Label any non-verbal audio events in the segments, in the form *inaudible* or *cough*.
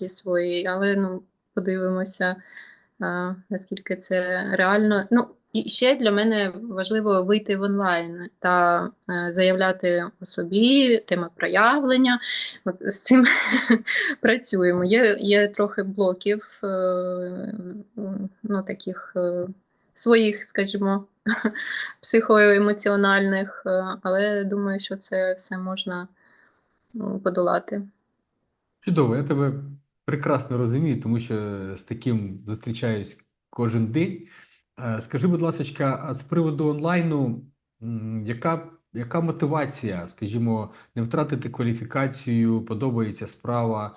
діяльності своєї, але ну, подивимося, а, наскільки це реально. Ну, і ще для мене важливо вийти в онлайн та е, заявляти о собі, тема проявлення. От з цим *laughs* працюємо. Є, є трохи блоків, е, ну, таких е, своїх, скажімо, *laughs* психоемоціональних, е, але думаю, що це все можна ну, подолати. Чудово, я тебе прекрасно розумію, тому що з таким зустрічаюсь кожен день. Е, Скажи, будь ласка, а з приводу онлайну, яка, яка мотивація, скажімо, не втратити кваліфікацію, подобається справа?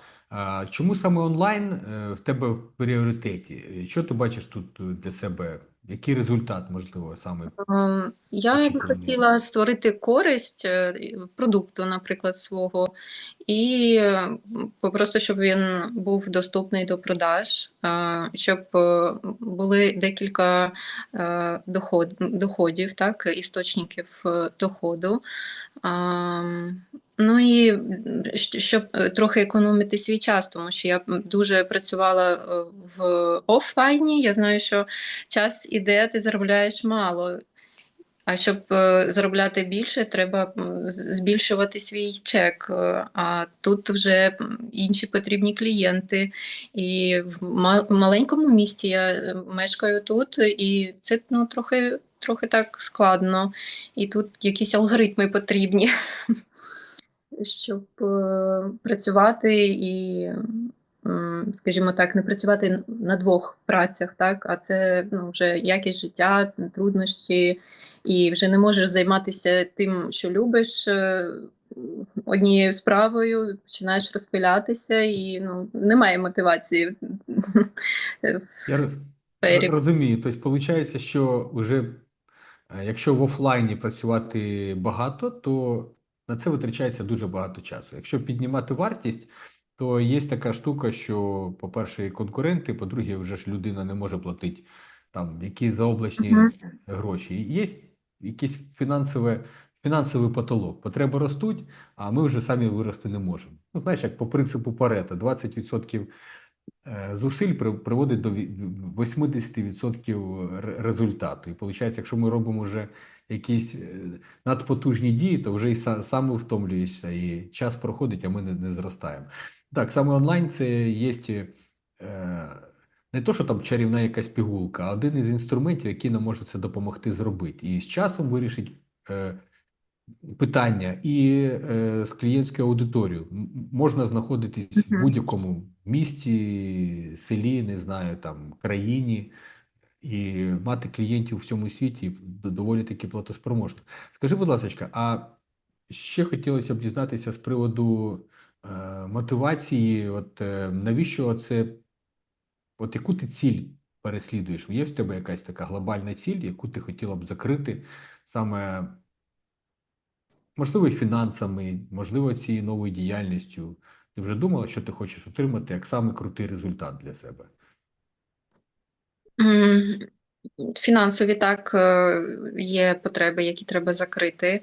Чому саме онлайн е, в тебе в пріоритеті? Е, Що ти бачиш тут для себе? Який результат, можливо, саме? Ем, Я б хотіла створити користь е, продукту, наприклад, свого, і е, просто щоб він був доступний до продаж, е, щоб були декілька доходів, так, істочників доходу. Ну і щоб е, трохи економити свій час, тому що я дуже працювала е, в офлайні. Я знаю, що час іде, ти заробляєш мало. А щоб е, заробляти більше, треба збільшувати свій чек. А тут вже інші потрібні клієнти. І в маленькому місті я мешкаю тут, і це ну, трохи, трохи так складно. І тут якісь алгоритми потрібні, *laughs* щоб е, працювати і, скажімо так, не працювати на двох працях, так? А це ну, вже якість життя, труднощі, і вже не можеш займатися тим, що любиш. е, Однією справою починаєш розпилятися, і ну, немає мотивації Я сфері. розумію. Тобто, виходить, що вже е, якщо в офлайні працювати багато, то на це витрачається дуже багато часу. Якщо піднімати вартість, то є така штука, що, по-перше, конкуренти, по-друге, вже ж людина не може платити там якісь заоблачні Мгм. гроші. Є якийсь фінансове, фінансовий потолок. Потреби ростуть, а ми вже самі вирости не можемо. Ну, знаєш, як по принципу Парето, 20% е, зусиль при- приводить до ві- 80% результату. І виходить, якщо ми робимо вже якісь е, надпотужні дії, то вже і са- сам втомлюєшся, і час проходить, а ми не, не зростаємо. Так, саме онлайн це є е, не то, що там чарівна якась пігулка, а один із інструментів, який нам може це допомогти зробити. І з часом вирішить е, питання і е, з клієнтською аудиторією. Можна знаходитись в будь-якому місті, селі, не знаю, там, країні, і мати клієнтів в цьому світі доволі таки платоспроможно. Скажи, будь ласка, а ще хотілося б дізнатися з приводу е, мотивації, от е, навіщо це, от яку ти ціль переслідуєш? Є в тебе якась така глобальна ціль, яку ти хотіла б закрити саме, можливо, фінансами, можливо, цією новою діяльністю? Ти вже думала, що ти хочеш отримати як саме крутий результат для себе? Фінансові так е, є потреби, які треба закрити.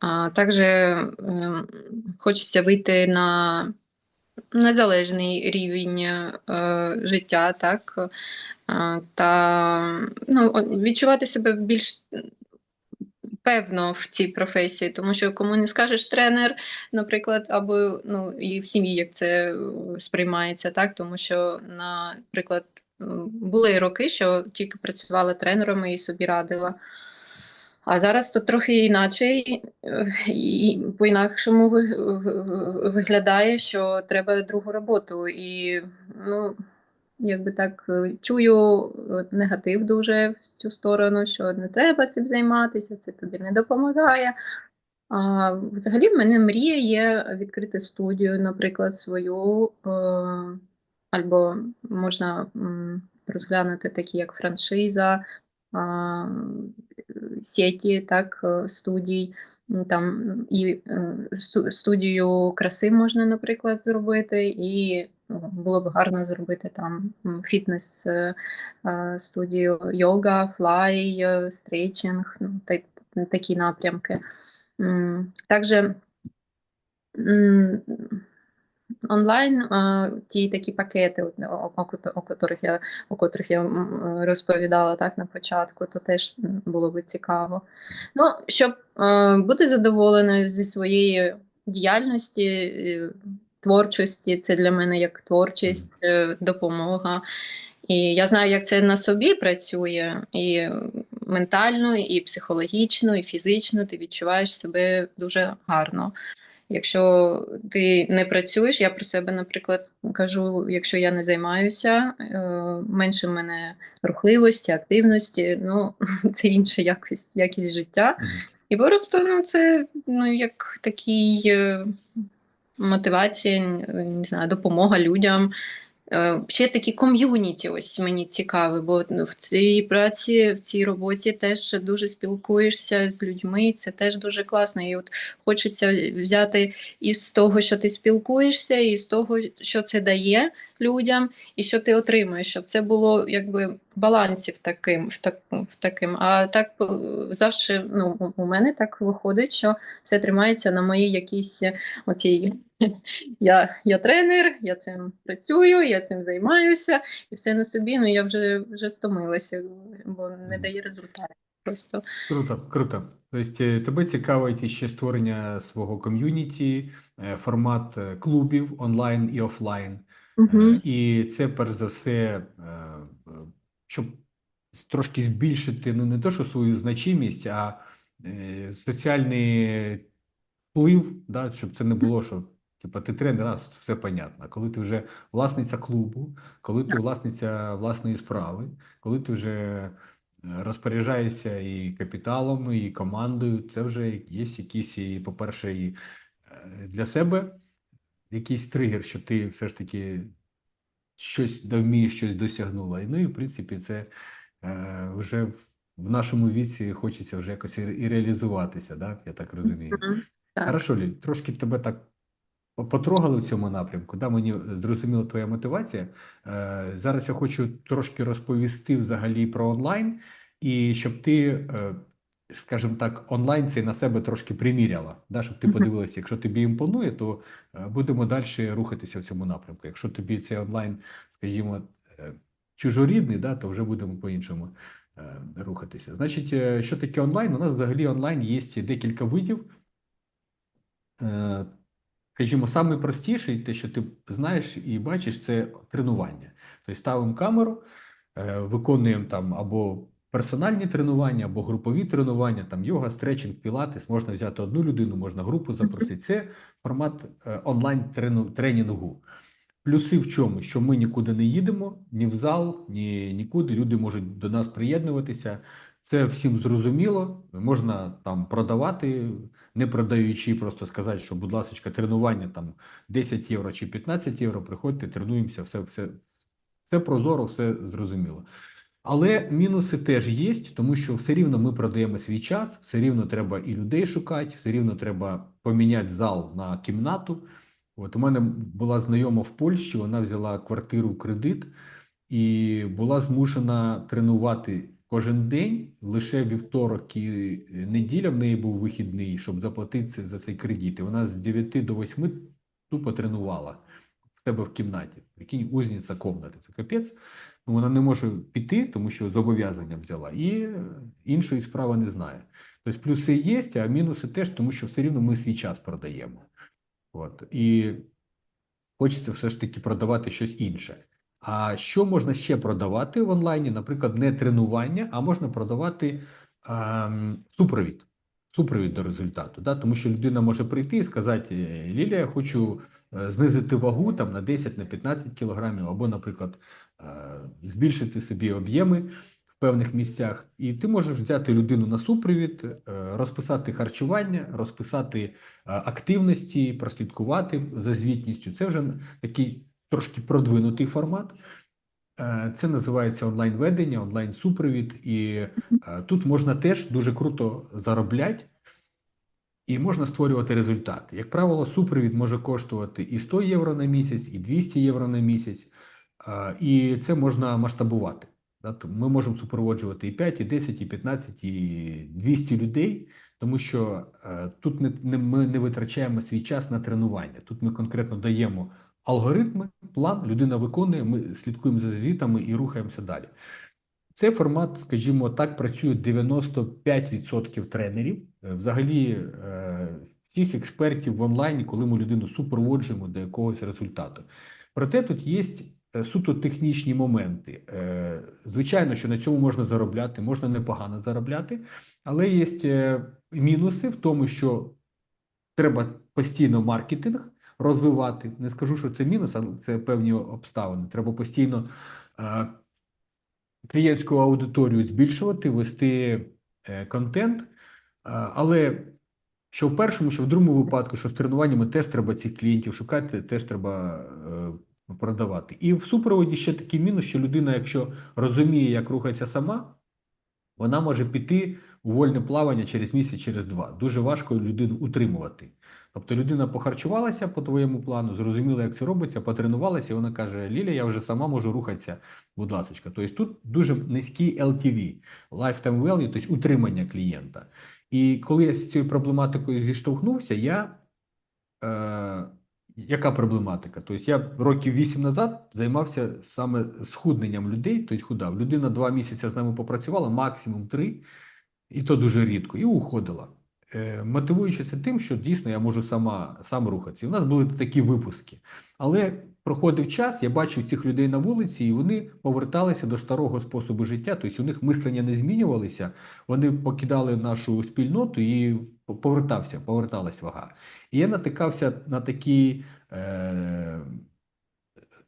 А також ем, хочеться вийти на незалежний рівень е, життя, так, та ну, відчувати себе більш певно в цій професії, тому що кому не скажеш тренер, наприклад, або ну, і в сім'ї як це е, сприймається, так, тому що, наприклад, були роки, що тільки працювала тренером і собі радила. А зараз то трохи іначе, і- і по-інакшому ви- ви- ви- виглядає, що треба другу роботу. І ну, якби так е, чую е, негатив дуже в цю сторону, що не треба цим займатися, це тобі не допомагає. А взагалі в мене мрія є відкрити студію, наприклад, свою, е, або можна розглянути такі, як франшиза, а, сеті, так, студій. Там і студію краси можна, наприклад, зробити, і ну, було б гарно зробити там фітнес е, е, студію йога, флай, е, стрейчинг, ну, та- такі напрямки. М, онлайн, ті такі пакети, о, котрих я, о котрих я розповідала так на початку, то теж було би цікаво. Ну, щоб бути задоволеною зі своєї діяльності, творчості, це для мене як творчість, е, допомога. І я знаю, як це на собі працює, і ментально, і психологічно, і фізично ти відчуваєш себе дуже гарно. Якщо ти не працюєш, я про себе, наприклад, кажу, якщо я не займаюся, е, менше в мене рухливості, активності, ну *laughs* це інша якість, якість життя. І просто ну, це ну, як такий е, мотивація, е, не знаю, допомога людям. Е, Ще такі ком'юніті, ось мені цікаві, бо ну, в цій праці, в цій роботі теж дуже спілкуєшся з людьми, це теж дуже класно. І от хочеться взяти із того, що ти спілкуєшся, і з того, що це дає людям, і що ти отримуєш, щоб це було якби в балансі в таким, в так, в таким. А так е, завжди ну, у- мене так виходить, що все тримається на моїй якійсь оцій *laughs* я, я тренер, я цим працюю, я цим займаюся, і все на собі. Ну я вже вже стомилася, бо не дає результатів. Просто Круто, круто. Тобто е, тебе цікавить ще створення свого ком'юніті, е, формат е, клубів онлайн і офлайн. Е, І це перш за все, е, щоб трошки збільшити ну не то, що свою значимість, а е, соціальний вплив, да, щоб це не було, що типа ти тренер, а все понятно. Коли ти вже власниця клубу, коли ти власниця власної справи, коли ти вже розпоряджаєшся і капіталом, і командою, це вже є якісь, і, по-перше, і для себе якийсь тригер, що ти все ж таки щось вмієш, щось досягнула. І, Ну і в принципі, це е, вже в, в нашому віці хочеться вже якось і, реалізуватися, да? я так розумію. Мгм. Так. Хорошо, Ліль, трошки тебе так потрогали в цьому напрямку. Да, мені зрозуміла твоя мотивація. Е, зараз я хочу трошки розповісти взагалі про онлайн, і щоб ти, е, скажімо так, онлайн цей на себе трошки приміряла. Да, щоб ти подивилася, якщо тобі імпонує, то е, будемо далі рухатися в цьому напрямку. Якщо тобі цей онлайн, скажімо, е, чужорідний, да, то вже будемо по-іншому е, рухатися. Значить, що таке онлайн? У нас взагалі онлайн є декілька видів. Скажімо, самий простіший, те, що ти знаєш і бачиш, це тренування. Тобто ставимо камеру, виконуємо там або персональні тренування, або групові тренування, там йога, стретчинг, пілатес, можна взяти одну людину, можна групу запросити. Це формат е, онлайн тренінгу. Плюси в чому? Що ми нікуди не їдемо, ні в зал, ні нікуди. Люди можуть до нас приєднуватися. Це всім зрозуміло. Можна там продавати, не продаючи, просто сказати, що, будь ласка, тренування там 10 євро чи 15 євро. Приходьте, тренуємося, все, все, все прозоро, все зрозуміло. Але мінуси теж є, тому що все рівно ми продаємо свій час, все рівно треба і людей шукати, все рівно треба поміняти зал на кімнату. От у мене була знайома в Польщі, вона взяла квартиру в кредит і була змушена тренувати кожен день, лише вівторок і неділя в неї був вихідний, щоб заплатити за цей кредит. І вона з 9 до 8 тупо тренувала себе в кімнаті. Прикинь, узниця комнати, це капець. Ну, вона не може піти, тому що зобов'язання взяла, і е, іншої справи не знає. Тобто плюси є, а мінуси теж, тому що все рівно ми свій час продаємо. От. І хочеться все ж таки продавати щось інше. А що можна ще продавати в онлайні? Наприклад, не тренування, а можна продавати ем, супровід. Супровід до результату. Да? Тому що людина може прийти і сказати: «Е, Лілія, я хочу е, знизити вагу там, на 10 на 15 кілограмів, або, наприклад, е, збільшити собі об'єми в певних місцях. І ти можеш взяти людину на супровід, розписати харчування, розписати активності, прослідкувати за звітністю. Це вже такий трошки продвинутий формат. Е, Це називається онлайн-ведення, онлайн-супровід, і е, тут можна теж дуже круто заробляти, і можна створювати результати. Як правило, супровід може коштувати і 100 євро на місяць, і 200 євро на місяць, е, і це можна масштабувати. Ми можемо супроводжувати і 5, і 10, і 15, і 200 людей, тому що тут ми не витрачаємо свій час на тренування. Тут ми конкретно даємо алгоритми, план, людина виконує, ми слідкуємо за звітами і рухаємося далі. Цей формат, скажімо так, працює 95% тренерів. Е, Взагалі, е, всіх експертів в онлайні, коли ми людину супроводжуємо до якогось результату. Проте тут є е, суто технічні моменти. Звичайно, що на цьому можна заробляти, можна непогано заробляти, але є мінуси в тому, що треба постійно маркетинг розвивати. Не скажу, що це мінус, але це певні обставини. Треба постійно е, клієнтську аудиторію збільшувати, вести е, контент. Е, Але що в першому, що в другому випадку, що з тренуваннями теж треба цих клієнтів шукати, теж треба продавати. І в супроводі ще такий мінус, що людина, якщо розуміє, як рухається сама, вона може піти у вольне плавання через місяць, через два. Дуже важко людину утримувати. Тобто людина похарчувалася по твоєму плану, зрозуміла, як це робиться, потренувалася, і вона каже: Ліля, я вже сама можу рухатися, будь ласка. Тобто тут дуже низький LTV, lifetime value, тобто утримання клієнта. І коли я з цією проблематикою зіштовхнувся, я. Е, яка проблематика? Тобто я років вісім назад займався саме схудненням людей, тобто худав. Людина два місяці з нами попрацювала, максимум три, і то дуже рідко, і уходила. Е, мотивуючи це тим, що дійсно я можу сама сам рухатися. У нас були такі випуски. Але проходив час, я бачив цих людей на вулиці, і вони поверталися до старого способу життя. Тобто у них мислення не змінювалися, вони покидали нашу спільноту і повертався, поверталась вага. І я натикався на такий е,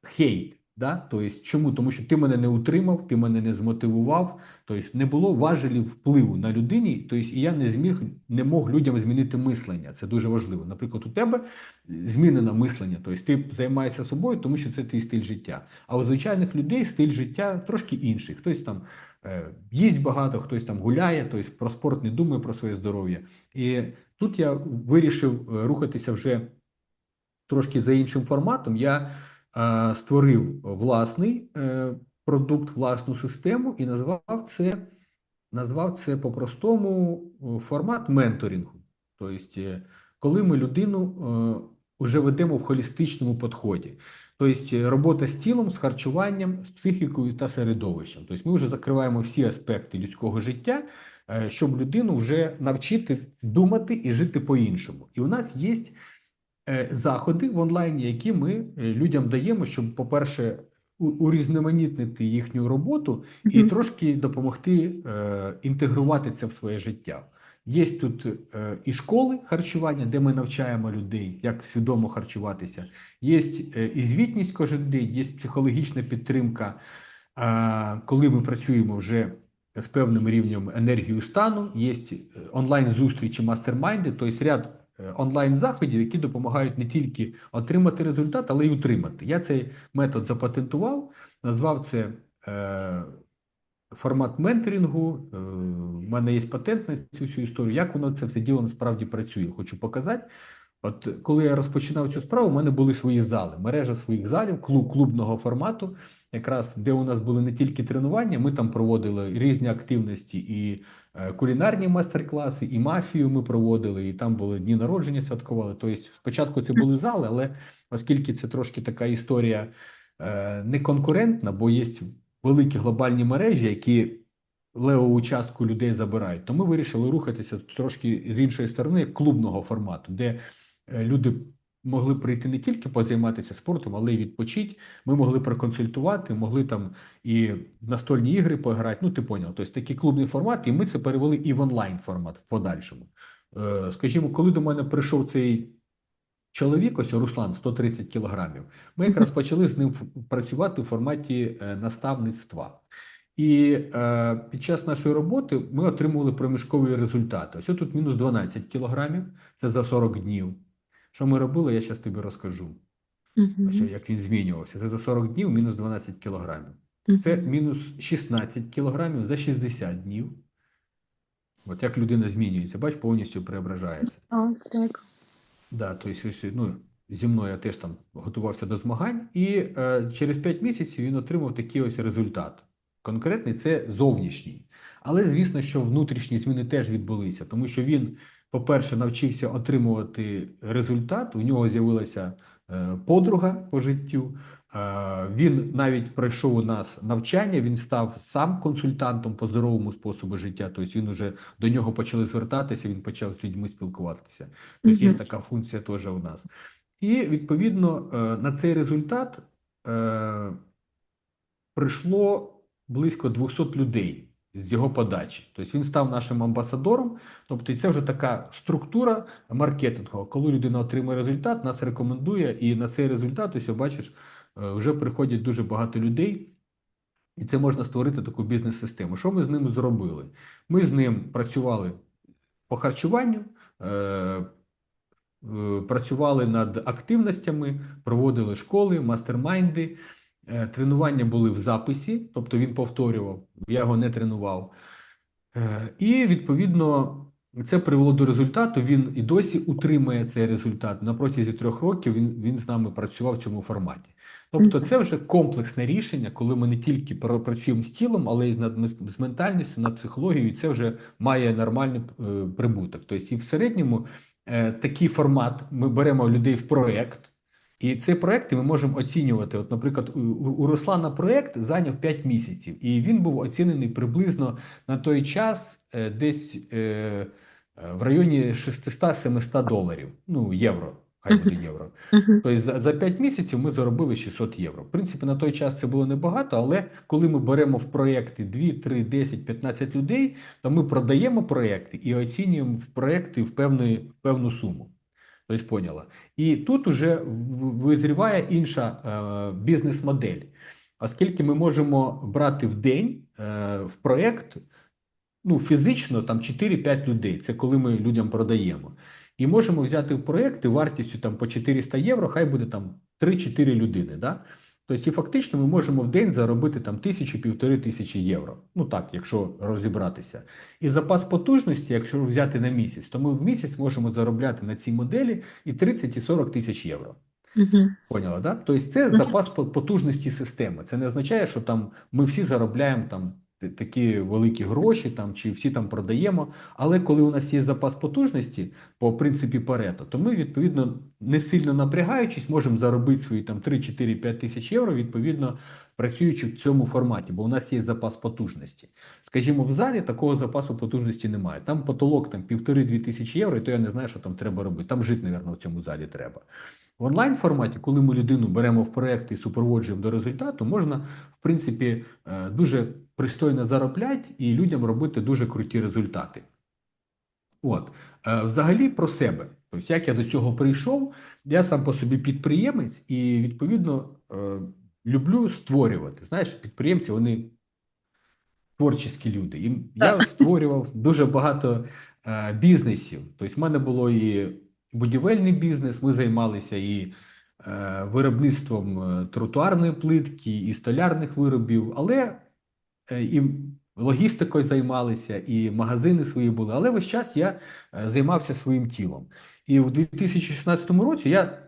хейт. Да? Тобто, чому? Тому що ти мене не утримав, ти мене не змотивував, тобто не було важелів впливу на людині, тобто, і я не зміг, не мог людям змінити мислення. Це дуже важливо. Наприклад, у тебе змінено мислення, тобто ти займаєшся собою, тому що це твій стиль життя. А у звичайних людей стиль життя трошки інший. Хтось там е, їсть багато, хтось там гуляє, тобто про спорт не думає про своє здоров'я. І тут я вирішив е, рухатися вже трошки за іншим форматом. Я створив власний е, продукт, власну систему і назвав це, назвав це по-простому е, формат менторингу. Тобто, е, коли ми людину е, вже ведемо в холістичному підході. Тобто е, робота з тілом, з харчуванням, з психікою та середовищем. Тобто ми вже закриваємо всі аспекти людського життя, е, щоб людину вже навчити думати і жити по-іншому. І у нас є е, заходи в онлайні, які ми е, людям даємо, щоб, по-перше, урізноманітнити їхню роботу і Мгм. трошки допомогти е, інтегрувати це в своє життя. Є тут е, і школи харчування, де ми навчаємо людей, як свідомо харчуватися. Є е, і звітність кожен день, є психологічна підтримка, е, коли ми працюємо вже з певним рівнем енергії стану. Є онлайн зустрічі, мастермайнди, тобто ряд е, онлайн заходів, які допомагають не тільки отримати результат, але й утримати. Я цей метод запатентував, назвав це. е, Формат менторингу, е, в мене є патент на цю всю історію. Як воно це все діло насправді працює? Хочу показати. От коли я розпочинав цю справу, у мене були свої зали, мережа своїх залів, клуб клубного формату, якраз де у нас були не тільки тренування, ми там проводили різні активності, і е, кулінарні майстер-класи, і мафію ми проводили, і там були дні народження, святкували. Тобто, спочатку це були зали, але оскільки це трошки така історія е, не конкурентна, бо є великі глобальні мережі, які левову частку людей забирають, то ми вирішили рухатися трошки з іншої сторони, клубного формату, де е, люди могли прийти не тільки позайматися спортом, але й відпочити. Ми могли проконсультувати, могли там і в настольні ігри пограти. Ну, ти поняв, тобто такий клубний формат, і ми це перевели і в онлайн формат в подальшому. Е, Скажімо, коли до мене прийшов цей чоловік, ось Руслан, 130 кілограмів, ми якраз почали з ним працювати в форматі е, наставництва. І е, під час нашої роботи ми отримували проміжкові результати. Ось тут мінус 12 кілограмів, це за 40 днів. Що ми робили, я зараз тобі розкажу. Мгм. Ось як він змінювався. Це за 40 днів мінус 12 кілограмів. Це мінус 16 кілограмів за 60 днів. От як людина змінюється, бач, повністю преображається. А, так. Да, то ну, зі мною я теж там готувався до змагань, і е, через 5 місяців він отримав такий ось результат. конкретний це зовнішній. Але звісно, що внутрішні зміни теж відбулися, тому що він, по-перше, навчився отримувати результат. У нього з'явилася е, подруга по життю. Е, Він навіть пройшов у нас навчання. Він став сам консультантом по здоровому способу життя. Тобто він уже до нього почали звертатися. Він почав з людьми спілкуватися. Тобто є така функція теж у нас. І відповідно е, на цей результат прийшло близько 200 людей з його подачі. Тобто він став нашим амбасадором. Тобто, це вже така структура маркетингова. Коли людина отримує результат, нас рекомендує, і на цей результат, ось бачиш, е, вже приходять дуже багато людей. І це можна створити таку бізнес-систему. Що ми з ним зробили? Ми з ним працювали по харчуванню, е, е, працювали над активностями, проводили школи, мастермайнди. Е, Тренування були в записі, тобто він повторював, я його не тренував. Е, І відповідно це привело до результату. Він і досі утримує цей результат. На протязі трьох років він, він з нами працював в цьому форматі. Тобто, це вже комплексне рішення, коли ми не тільки пра- працюємо з тілом, але й з ментальністю, над психологією. Це вже має нормальний е, прибуток. Тобто, і в середньому такий формат ми беремо людей в проект. І цей проект ми можемо оцінювати. От, наприклад, у, Руслана проект зайняв 5 місяців, і він був оцінений приблизно на той час е, десь е, в районі 600-700 доларів. Ну, євро, хай буде євро. Тобто за, за 5 місяців ми заробили 600 євро. В принципі, на той час це було небагато, але коли ми беремо в проекти 2, 3, 10, 15 людей, то ми продаємо проекти і оцінюємо в проекти в, певний, в певну суму. Тобто, поняла. І тут уже визріває інша е, бізнес-модель, оскільки ми можемо брати в день е, в проєкт ну, фізично там 4-5 людей. Це коли ми людям продаємо. І можемо взяти в проєкти вартістю там по 400 євро, хай буде там 3-4 людини. Да? Тобто, і фактично ми можемо в день заробити там тисячу півтори тисячі євро. Ну так, якщо розібратися. І запас потужності, якщо взяти на місяць, то ми в місяць можемо заробляти на цій моделі і 30 і 40 тисяч євро. Угу. Поняла, да? Тобто це запас потужності системи. Це не означає, що там ми всі заробляємо там такі великі гроші, там чи всі там продаємо. Але коли у нас є запас потужності по принципі Парето, то ми відповідно не сильно напрягаючись, можемо заробити свої там 3, 4, 5 тисяч євро, відповідно працюючи в цьому форматі, бо у нас є запас потужності. Скажімо, в залі такого запасу потужності немає. Там потолок там півтори-дві тисячі євро, і то я не знаю, що там треба робити. Там жити, мабуть, в цьому залі треба. В онлайн форматі, коли ми людину беремо в проект і супроводжуємо до результату, можна в принципі е, дуже пристойно заробляти і людям робити дуже круті результати. От, Е, взагалі про себе. Тобто, як я до цього прийшов, я сам по собі підприємець і відповідно е, люблю створювати. Знаєш, підприємці вони творчі люди. І я створював дуже багато е, бізнесів. Тобто, в мене було і будівельний бізнес, ми займалися і виробництвом тротуарної плитки, і столярних виробів, але і логістикою займалися, і магазини свої були. Але весь час я е, займався своїм тілом. І в 2016 році я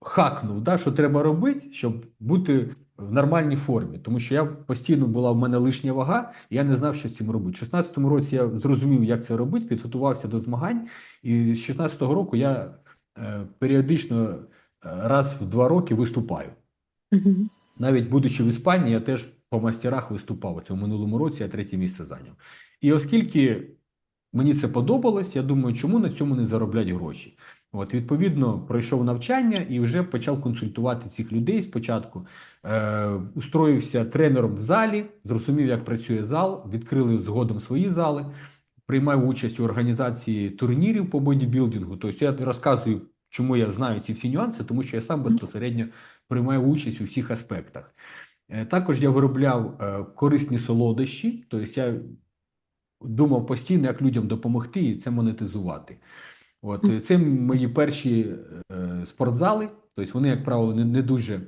хакнув, да, що треба робити, щоб бути в нормальній формі, тому що я постійно була в мене лишня вага, і я не знав, що з цим робити. У 16 році я зрозумів, як це робити, підготувався до змагань, і з 16 року я е, періодично е, раз в два роки виступаю. Мгм. Навіть будучи в Іспанії, я теж по мастерах виступав. Це в минулому році я третє місце зайняв. І оскільки мені це подобалось, я думаю, чому на цьому не зароблять гроші. От, відповідно, пройшов навчання і вже почав консультувати цих людей спочатку. Е, устроївся тренером в залі, зрозумів, як працює зал, відкрили згодом свої зали, приймав участь у організації турнірів по бодібілдингу. Тобто я розказую, чому я знаю ці всі нюанси, тому що я сам безпосередньо приймаю участь у всіх аспектах. Е, Також я виробляв е, корисні солодощі, тобто я думав постійно, як людям допомогти і це монетизувати. От це мої перші е, спортзали, тобто вони, як правило, не, не дуже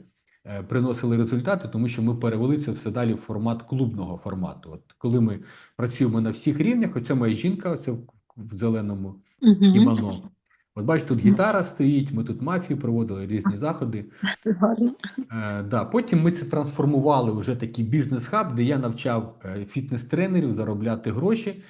приносили результати, тому що ми перевели це все далі в формат клубного формату. От коли ми працюємо на всіх рівнях, оце моя жінка, оце в, зеленому Мгм. От бачите, тут гітара стоїть, ми тут мафію проводили різні заходи. Е, да. Потім ми це трансформували вже такий бізнес-хаб, де я навчав е, фітнес-тренерів заробляти гроші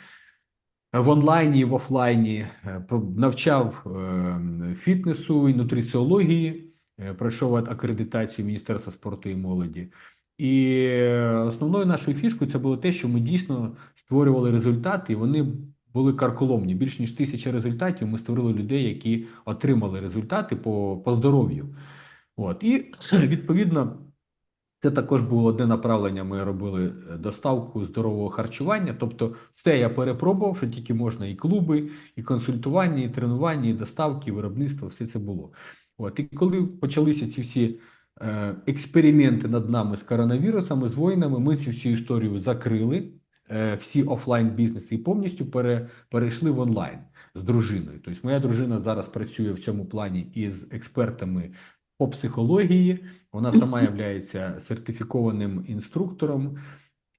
в онлайні і в офлайні, Е, навчав е, фітнесу і нутриціології, е, пройшов акредитацію Міністерства спорту і молоді. І е, основною нашою фішкою це було те, що ми дійсно створювали результати, і вони були карколомні. Більш ніж тисяча результатів ми створили людей, які отримали результати по, по здоров'ю. От і *clears throat* відповідно. Це також було одне направлення. Ми робили е, доставку здорового харчування. Тобто, все я перепробував, що тільки можна, і клуби, і консультування, і тренування, і доставки, і виробництво, все це було. От і коли почалися ці всі е, експерименти над нами з коронавірусами, з воїнами, ми цю всю історію закрили. Е, Всі офлайн бізнеси і повністю пере, перейшли в онлайн з дружиною. Тобто, моя дружина зараз працює в цьому плані із експертами по психології. Вона сама є сертифікованим інструктором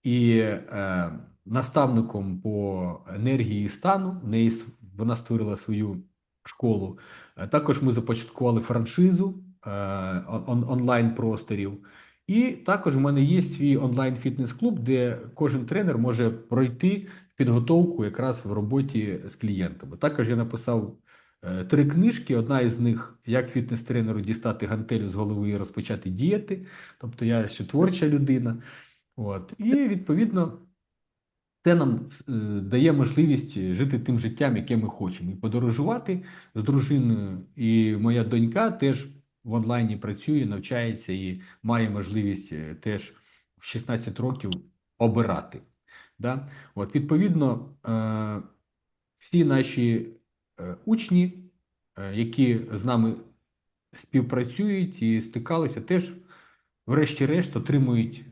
і е, наставником по енергії стану. В неї вона створила свою школу. Е, Також ми започаткували франшизу е, он- онлайн просторів. І також у мене є свій онлайн фітнес-клуб, де кожен тренер може пройти підготовку якраз в роботі з клієнтами. Також я написав е, три книжки. Одна із них як фітнес-тренеру дістати гантелю з голови і розпочати діяти. Тобто я ще творча людина. От. І відповідно це нам е, дає можливість жити тим життям, яке ми хочемо, і подорожувати з дружиною. І моя донька теж в онлайні працює, навчається і має можливість е, теж в 16 років обирати. Да? От, відповідно, е, всі наші е, учні, які з нами співпрацюють і стикалися, теж, врешті-решт, отримують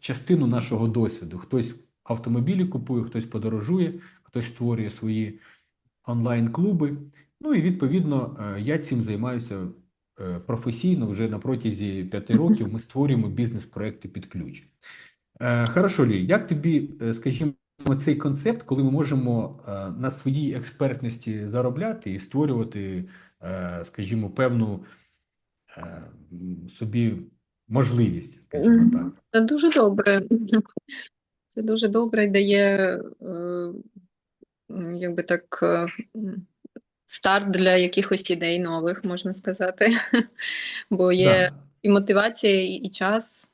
частину нашого досвіду. Хтось автомобілі купує, хтось подорожує, хтось створює свої онлайн-клуби. Ну і відповідно я цим займаюся професійно вже на протязі п'яти років. Ми створюємо бізнес-проекти під ключ. Е, Хорошо, Лі, як тобі, е, скажімо, цей концепт, коли ми можемо е, на своїй експертності заробляти і створювати, е, скажімо, певну е, собі можливість, скажімо так. Це дуже добре. Це дуже добре і дає, е, якби так, е, старт для якихось ідей нових, можна сказати. *laughs* Бо є Да. і мотивація, і, час.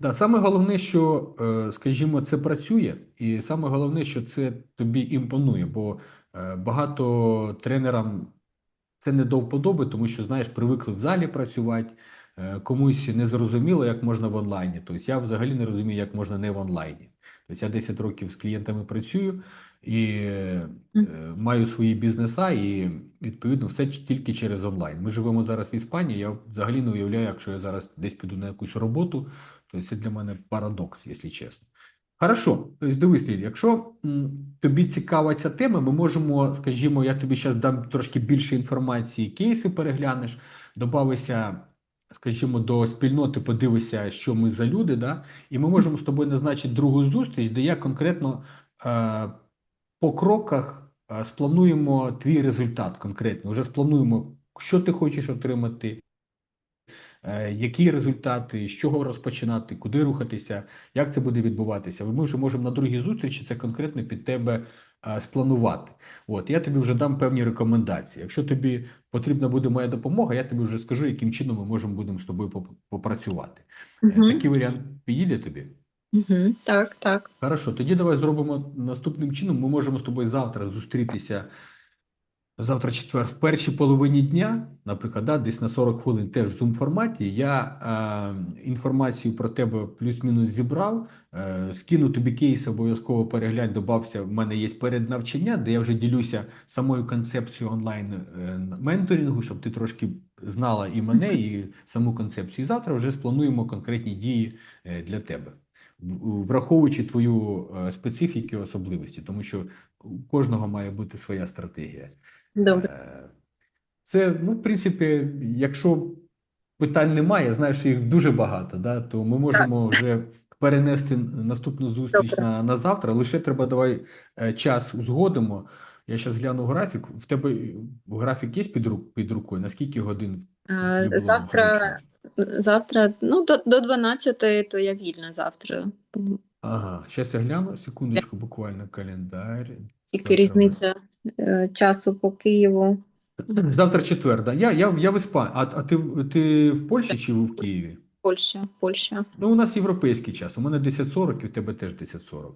Да, саме головне, що, е, скажімо, це працює, і саме головне, що це тобі імпонує, бо е, багато тренерам це не до вподоби, тому що, знаєш, привикли в залі працювати, е, комусь не зрозуміло, як можна в онлайні. Тобто я взагалі не розумію, як можна не в онлайні. Тобто я 10 років з клієнтами працюю і е, маю свої бізнеса, і відповідно все тільки через онлайн. Ми живемо зараз в Іспанії. Я взагалі не уявляю, якщо я зараз десь піду на якусь роботу, то це для мене парадокс, якщо чесно. Хорошо, тобто дивись, якщо м, тобі цікава ця тема, ми можемо, скажімо, я тобі зараз дам трошки більше інформації, кейси переглянеш, добавися, скажімо, до спільноти, подивися, що ми за люди, да? і ми можемо з тобою назначити другу зустріч, де я конкретно е, по кроках е, сплануємо твій результат конкретно. Вже сплануємо, що ти хочеш отримати, е, які результати, з чого розпочинати, куди рухатися, як це буде відбуватися. Ми вже можемо на другій зустрічі це конкретно під тебе е, спланувати. От я тобі вже дам певні рекомендації. Якщо тобі потрібна буде моя допомога, я тобі вже скажу, яким чином ми можемо будемо з тобою попрацювати. Мгм. Такий варіант підійде тобі. Мгм. Так, так. Хорошо, тоді давай зробимо наступним чином. Ми можемо з тобою завтра зустрітися. Завтра четвер, в першій половині дня, наприклад, да, десь на 40 хвилин теж в Zoom форматі. Я е, інформацію про тебе плюс-мінус зібрав. Е, скину тобі кейс, обов'язково переглянь, добався. В мене є переднавчання, де я вже ділюся самою концепцією онлайн е, менторингу, щоб ти трошки знала і мене, і саму концепцію. І завтра вже сплануємо конкретні дії е, для тебе враховуючи твою е, специфіку і особливості, тому що у кожного має бути своя стратегія. Добре. Е, Це, ну, в принципі, якщо питань немає, я знаю, що їх дуже багато, да, то ми можемо вже перенести наступну зустріч Добре. на, на завтра. Лише треба давай е, час узгодимо. Я зараз гляну графік. В тебе графік є під, ру- під рукою? На скільки годин Завтра? Завтра, ну, до, до 12 то я вільна завтра. Ага, зараз я гляну, секундочку, буквально календар. Тільки різниця е, часу по Києву. *clears throat* Завтра четвер, да? Я, я, я в Іспанії. А, а ти, ти в Польщі чи в Києві? Польща, Польща. Ну, у нас європейський час. У мене 10.40 і в тебе теж 10.40.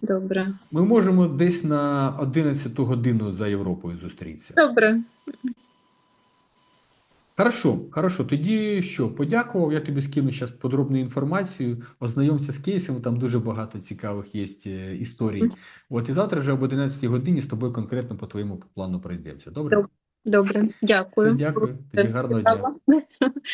Добре. Ми можемо десь на 11 годину за Європою зустрітися. Добре. Хорошо, хорошо. Тоді що, подякував, я тобі скину зараз подробну інформацію, ознайомся з кейсами, там дуже багато цікавих є е, історій. От і завтра вже об 11 годині з тобою конкретно по твоєму плану пройдемося. Добре? Добре. Дякую. Все, дякую. Тобі гарного дня.